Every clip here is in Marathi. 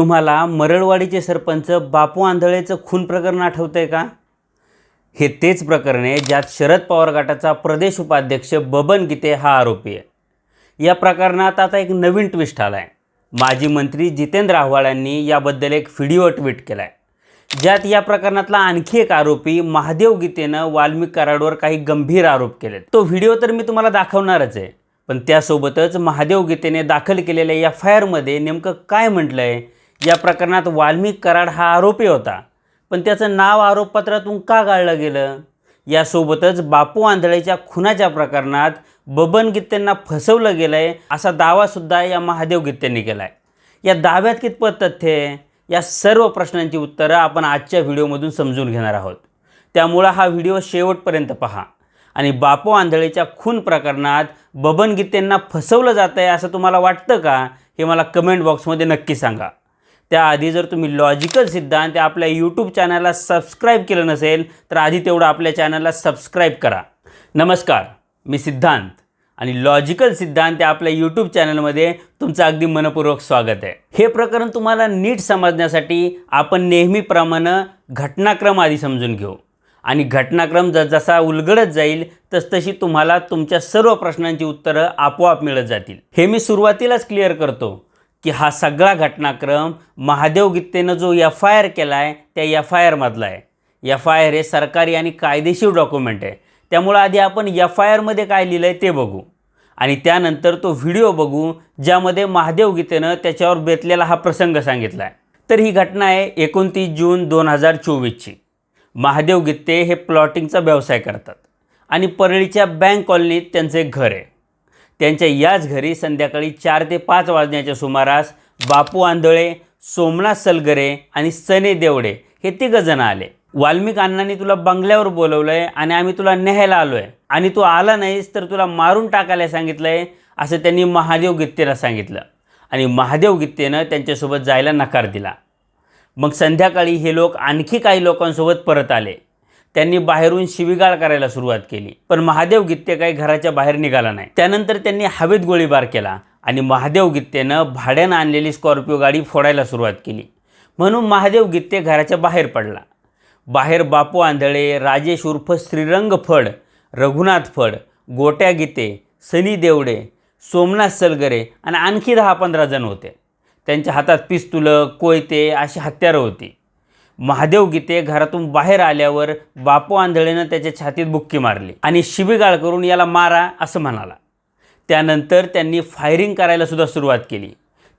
तुम्हाला मरळवाडीचे सरपंच बापू आंधळेचं खून प्रकरण आठवतंय का? हे तेच प्रकरण आहे ज्यात शरद पवार गटाचा प्रदेश उपाध्यक्ष बबन गीते हा आरोपी आहे. या प्रकरणात आता एक नवीन ट्विस्ट आला आहे माजी मंत्री जितेंद्र आव्हाड यांनी याबद्दल एक व्हिडिओ ट्विट केला आहे ज्यात या प्रकरणातला आणखी एक आरोपी महादेव गीतेनं वाल्मिक कराडवर काही गंभीर आरोप केलेत. तो व्हिडिओ तर मी तुम्हाला दाखवणारच आहे. पण त्यासोबतच महादेव गीतेने दाखल केलेल्या या एफ आय आरमध्ये नेमकं काय म्हटलं आहे या प्रकरणात वाल्मिक कराड हा आरोपी होता. पण त्याचं नाव आरोपपत्रातून का गाळलं गेलं? यासोबतच बापू आंधळेच्या खुनाच्या प्रकरणात बबन गित्तेंना फसवलं गेलं आहे असा दावासुद्धा या महादेव गित्तेंनी केला आहे या दाव्यात कितपत तथ्य आहे? या सर्व प्रश्नांची उत्तरं आपण आजच्या व्हिडिओमधून समजून घेणार आहोत. त्यामुळं हा व्हिडिओ शेवटपर्यंत पहा. आणि बापू आंधळेच्या खून प्रकरणात बबन गीतेंना फसवलं जातं आहे असं तुम्हाला वाटतं का? हे मला कमेंट बॉक्समध्ये नक्की सांगा. त्याआधी जर तुम्ही लॉजिकल सिद्धांत या आपल्या यूट्यूब चॅनलला सबस्क्राईब केलं नसेल तर आधी तेवढं आपल्या चॅनलला सबस्क्राईब करा. नमस्कार मी सिद्धांत आणि लॉजिकल सिद्धांत या आपल्या यूट्यूब चॅनलमध्ये तुमचं अगदी मनपूर्वक स्वागत आहे. हे प्रकरण तुम्हाला नीट समजण्यासाठी आपण नेहमीप्रमाणे घटनाक्रम आधी समजून घेऊ. आणि घटनाक्रम जसजसा उलगडत जाईल तसतशी तुम्हाला तुमच्या सर्व प्रश्नांची उत्तरं आपोआप मिळत जातील. हे मी सुरुवातीलाच क्लिअर करतो. की हा सगळा घटनाक्रम महादेव गित्तेनं जो एफ आय आर केला आहे त्या एफ आय आरमधला आहे. एफ आय आर हे सरकारी आणि कायदेशीर डॉक्युमेंट आहे. त्यामुळं आधी आपण एफ आय आरमध्ये काय लिहिलं आहे ते बघू. आणि त्यानंतर तो व्हिडिओ बघू ज्यामध्ये महादेव गीतेनं त्याच्यावर बेतलेला हा प्रसंग सांगितला आहे तर ही घटना आहे एकोणतीस जून दोन हजार चोवीसची. महादेव गित्ते हे प्लॉटिंगचा व्यवसाय करतात. आणि परळीच्या बँक कॉलनीत त्यांचं एक घर आहे. त्यांच्या याच घरी संध्याकाळी चार ते पाच वाजण्याच्या सुमारास बापू आंधळे सोमनाथ सलगरे आणि सने देवडे हे तिघजणं आले. वाल्मिक अण्णांनी तुला बंगल्यावर बोलवलं आहे आणि आम्ही तुला न्यायला आलो आहे आणि तू आला नाहीस तर तुला मारून टाकायला सांगितलं आहे असं त्यांनी महादेव गित्तेला सांगितलं. आणि महादेव गित्तेनं त्यांच्यासोबत जायला नकार दिला. मग संध्याकाळी हे लोक आणखी काही लोकांसोबत परत आले. त्यांनी बाहेरून शिवीगाळ करायला सुरुवात केली. पण महादेव गित्ते काही घराच्या बाहेर निघाला नाही. त्यानंतर त्यांनी हवेत गोळीबार केला आणि महादेव गित्तेनं भाड्यानं आणलेली स्कॉर्पिओ गाडी फोडायला सुरुवात केली. म्हणून महादेव गित्ते घराच्या बाहेर पडला. बाहेर बापू आंधळे राजेश उर्फ श्रीरंग फड रघुनाथ फड गोट्या गीते सनी देवडे सोमनाथ सलगरे आणि आणखी दहा पंधरा जण होते. त्यांच्या हातात पिस्तुलं कोयते अशी हत्यारं होती. महादेव गीते घरातून बाहेर आल्यावर बापू आंधळेनं त्याच्या छातीत बुक्की मारली आणि शिबिगाळ करून याला मारा असं म्हणाला. त्यानंतर त्यांनी फायरिंग करायला सुद्धा सुरुवात केली.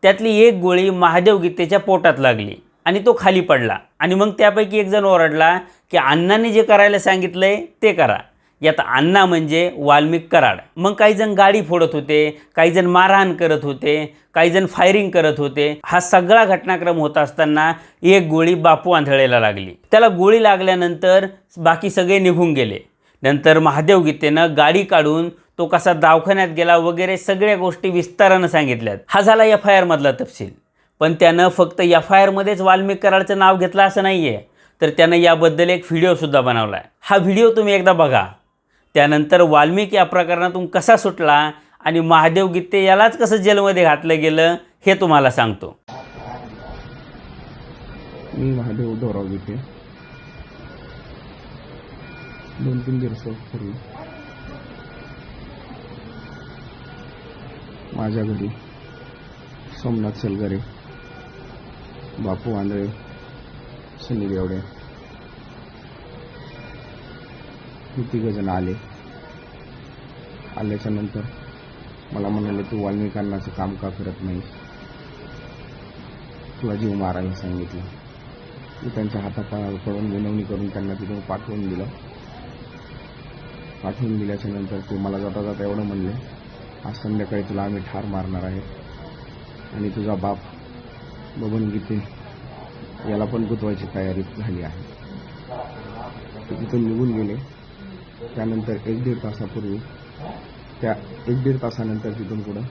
त्यातली एक गोळी महादेव गीतेच्या पोटात लागली आणि तो खाली पडला आणि मग त्यापैकी एक जण ओरडला की अण्णांनी जे करायला सांगितलं आहे ते करा. यात अण्णा म्हणजे वाल्मिक कराड. मग काही जण गाडी फोडत होते काही जण मारहाण करत होते काही जण फायरिंग करत होते. हा सगळा घटनाक्रम होत असताना एक गोळी बापू आंधळेला लागली. त्याला गोळी लागल्यानंतर बाकी सगळे निघून गेले. नंतर महादेव गीतेनं गाडी काढून तो कसा दवाखान्यात गेला वगैरे सगळ्या गोष्टी विस्तारानं सांगितल्यात. हा झाला एफ आय आरमधला तपशील. पण त्यानं फक्त एफ आय आरमध्येच वाल्मिक कराडचं नाव घेतलं असं नाही आहे तर त्यानं याबद्दल एक व्हिडिओसुद्धा बनवला आहे हा व्हिडिओ तुम्ही एकदा बघा. त्यानंतर वाल्मिकी या प्रकरणातून कसा सुटला आणि महादेव गीते यालाच कसं जेलमध्ये घातलं गेलं हे तुम्हाला सांगतो. मी महादेव दोराव गीते दोन तीन दिवसापूर्वी माझ्या घरी सोमनाथ सलगरे बापू आंधळे सनी देवडे तिघजण आले. आल्याच्यानंतर मला म्हणाले तू वाल्मिकांनाचं काम का करत नाही तुला जीव मारायला सांगितलं. मी त्यांच्या हातापायावर पडून विनवणी करून त्यांना तिथून पाठवून दिलं. पाठवून दिल्याच्या नंतर ते मला जाता जाता एवढं म्हणले आज संध्याकाळी तुला आम्ही ठार मारणार आहे आणि तुझा बाप बबन गीते याला पण गुतवायची तयारी झाली आहे. तिथून निघून गेले. त्यानंतर एक दीड तासापूर्वी त्या एक दीड तासानंतर तिथून पुढं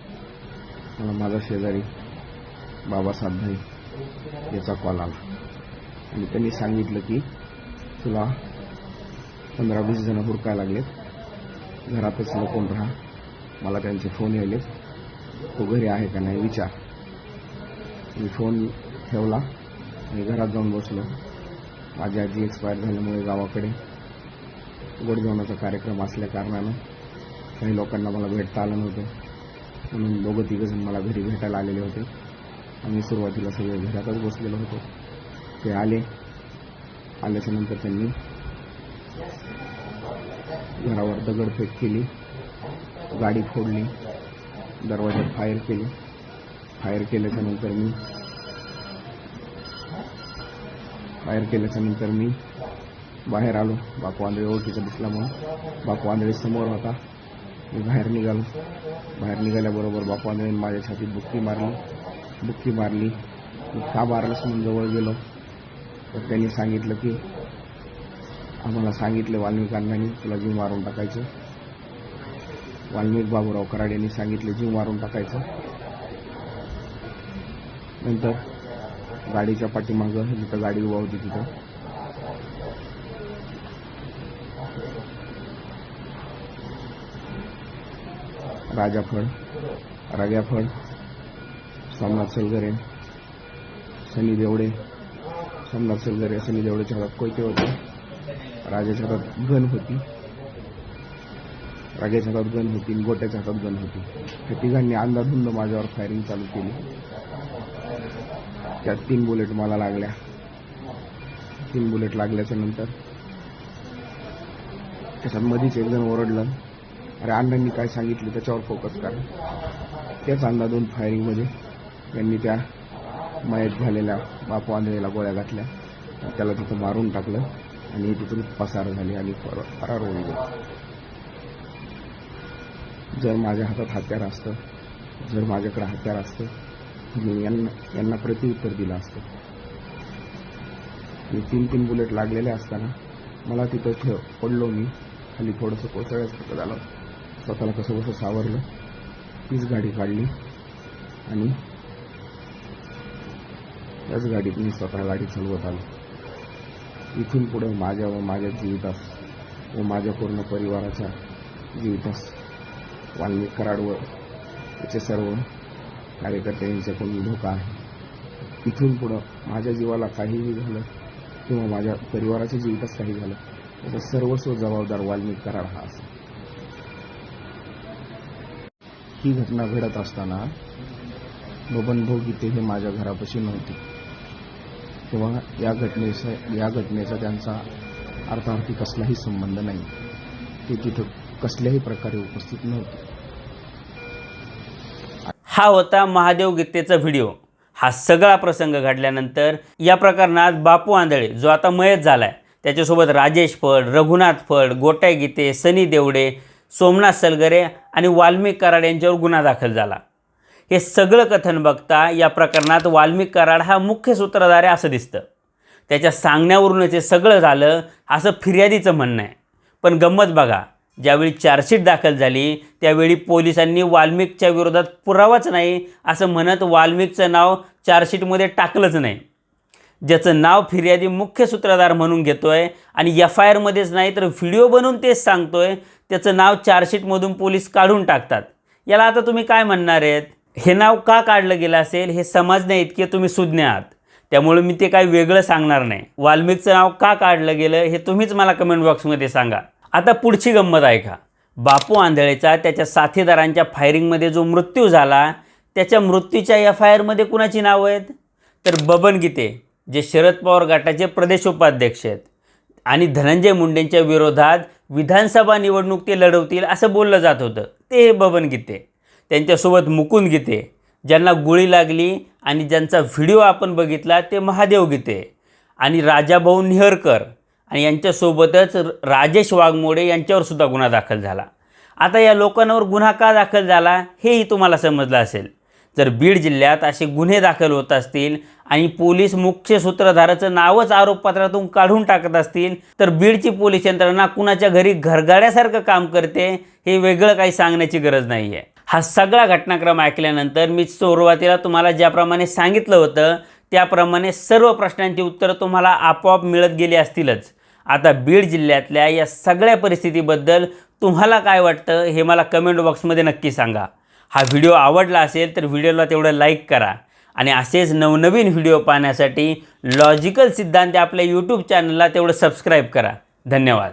मला माझा शेजारी बाबासाहेब भाई याचा कॉल आला. आणि त्यांनी सांगितलं की तुला पंधरा वीस जण हुडकायला लागलेत. घरातच लपून राहा. मला त्यांचे फोन यायलेत तो घरी आहे का नाही विचार. मी फोन ठेवला आणि घरात जाऊन बसलो. माझी आजी एक्सपायर झाल्यामुळे गावाकडे गोडधोनाचा कार्यक्रम असल्या कारणानं काही लोकांना मला भेटता आलं नव्हतं. म्हणून दोघं तिघंजण मला घरी भेटायला आलेले होते. आम्ही सुरुवातीला सगळे घरातच बसलेलो होतो. ते आले. आल्याच्यानंतर त्यांनी घरावर दगडफेक केली. गाडी फोडली. दरवाजात फायर केली. फायर केल्याच्यानंतर मी फायर केल्याच्यानंतर मी बाहेर आलो. बापू आंधळे ओळखीचा दिसला म्हणून बापू आंधळे समोर होता. मी बाहेर निघालो. बाहेर निघाल्याबरोबर बापू आंधळेने माझ्या छातीत बुक्की मारली. बुक्की मारली. मी का मारलंस म्हणून जवळ गेलो. तर त्यांनी सांगितलं की आम्हाला सांगितलं वाल्मिक अण्णांनी तुला जीव मारून टाकायचं. वाल्मिक बाबूराव कराड यांनी सांगितले जीव मारून टाकायचं. नंतर गाडीच्या पाठीमागं जिथं गाडी उभा होती तिथं राजाफळ राजाफळ सोमनाथ सलगरे सनी देवडे सोमनाथ सलगरे सनी देवडेच्या हातात कोयते होते. राजाच्या हातात गण होती. राजाच्या हातात गण होती गोट्याच्या हातात गण होती. त्या तिघांनी अंधाधुंद माझ्यावर फायरिंग चालू केली. त्यात तीन बुलेट मला लागल्या. तीन बुलेट लागल्याच्या नंतर त्याच्यात मधीच एक जण ओरडलं. अरे अण्णांनी काय सांगितलं त्याच्यावर फोकस करा. त्याच अंदाधून फायरिंगमध्ये त्यांनी त्या मयत झालेल्या बापू आंधळेला गोळ्या घातल्या. त्याला तिथं मारून टाकलं. आणि तिथून पसार झाली आणि फरार होऊन गेले. जर माझ्या हातात हत्यार असतं जर माझ्याकडे हत्यार असतं मी यांना यांना प्रत्युत्तर दिलं असतं. मी तीन तीन बुलेट लागलेले असताना मला तिथं ठेव पडलो मी. खाली थोडंसं कोसळल्यासारखं झालं. स्वतःला कसं कसं सावरलं तीच गाडी काढली आणि त्याच गाडीत मी स्वतः गाडी चालवत आलो. इथून पुढे माझ्या व माझ्या जीवितास व माझ्या पूर्ण परिवाराच्या जीवितास वाल्मिक कराड व त्याचे सर्व कार्यकर्ते यांच्याकडून धोका आहे. इथून पुढं माझ्या जीवाला काहीही झालं किंवा माझ्या परिवाराच्या जीवितास काही झालं त्याचा सर्वस्व जबाबदार वाल्मिक कराड हा असेल. ही घटना घडत असताना बबन भाऊ गीते हे माझ्या घरापाशी नव्हते. तेव्हा या घटनेचा या घटनेचा त्यांचा अर्थार्थी कसलाही संबंध नाही. ते तिथं कसल्याही प्रकारे उपस्थित नव्हते. हा होता महादेव गीतेचा व्हिडिओ. हा सगळा प्रसंग घडल्यानंतर या प्रकरणात बापू आंधळे जो आता मयत झाला आहे त्याच्यासोबत राजेश फड रघुनाथ फड गोटाय गीते सनी देवडे सोमनाथ सलगरे आणि वाल्मिक कराड यांच्यावर गुन्हा दाखल झाला. हे सगळं कथन बघता या प्रकरणात वाल्मिक कराड हा मुख्य सूत्रधार आहे असं दिसतं. त्याच्या सांगण्यावरूनच हे सगळं झालं असं फिर्यादीचं म्हणणं आहे. पण गंमत बघा ज्यावेळी चार्जशीट दाखल झाली त्यावेळी पोलिसांनी वाल्मिकच्या विरोधात पुरावाच नाही असं म्हणत वाल्मिकचं नाव चार्जशीटमध्ये टाकलंच नाही. ज्याचं नाव फिर्यादी मुख्य सूत्रधार म्हणून घेतोय आणि एफ आय आरमध्येच नाही तर व्हिडिओ बनवून तेच सांगतो आहे त्याचं नाव चार्जशीटमधून पोलीस काढून टाकतात. याला आता तुम्ही काय म्हणणार आहेत? हे नाव का काढलं गेलं असेल? हे समजण्या इतके तुम्ही सुज्ञ आहात. त्यामुळे मी ते काही वेगळं सांगणार नाही. वाल्मिकचं नाव का काढलं गेलं हे तुम्हीच मला कमेंट बॉक्समध्ये सांगा. आता पुढची गंमत ऐका. बापू आंधळेचा त्याच्या साथीदारांच्या फायरिंगमध्ये जो मृत्यू झाला त्याच्या मृत्यूच्या एफ आय आरमध्ये कुणाची नावं आहेत? तर बबन गीते जे शरद पवार गटाचे प्रदेश उपाध्यक्ष आहेत आणि धनंजय मुंडेंच्या विरोधात विधानसभा निवडणूक ते लढवतील असं बोललं जात होतं. ते बबन गीते. त्यांच्यासोबत मुकुंद गीते ज्यांना गोळी लागली आणि ज्यांचा व्हिडिओ आपण बघितला ते महादेव गीते आणि राजाभाऊ निहरकर आणि यांच्यासोबतच राजेश वाघमोडे यांच्यावरसुद्धा गुन्हा दाखल झाला. आता या लोकांवर गुन्हा का दाखल झाला हेही तुम्हाला समजलं असेल. जर बीड जिल्ह्यात असे गुन्हे दाखल होत असतील आणि पोलीस मुख्य सूत्रधाराचं नावच आरोपपत्रातून काढून टाकत असतील तर बीडची पोलीस यंत्रणा कुणाच्या घरी घरगाड्यासारखं काम करते हे वेगळं काही सांगण्याची गरज नाही आहे हा सगळा घटनाक्रम ऐकल्यानंतर मी सुरुवातीला तुम्हाला ज्याप्रमाणे सांगितलं होतं त्याप्रमाणे सर्व प्रश्नांची उत्तरं तुम्हाला आपोआप मिळत गेली असतीलच. आता बीड जिल्ह्यातल्या या सगळ्या परिस्थितीबद्दल तुम्हाला काय वाटतं हे मला कमेंट बॉक्समध्ये नक्की सांगा. हा व्हिडिओ आवडला असेल तर व्हिडिओला तेवढं लाईक करा. आणि असेच नवनवीन व्हिडिओ पाहण्यासाठी लॉजिकल सिद्धांत आपल्या यूट्यूब चॅनलला तेवढं सबस्क्राईब करा. धन्यवाद.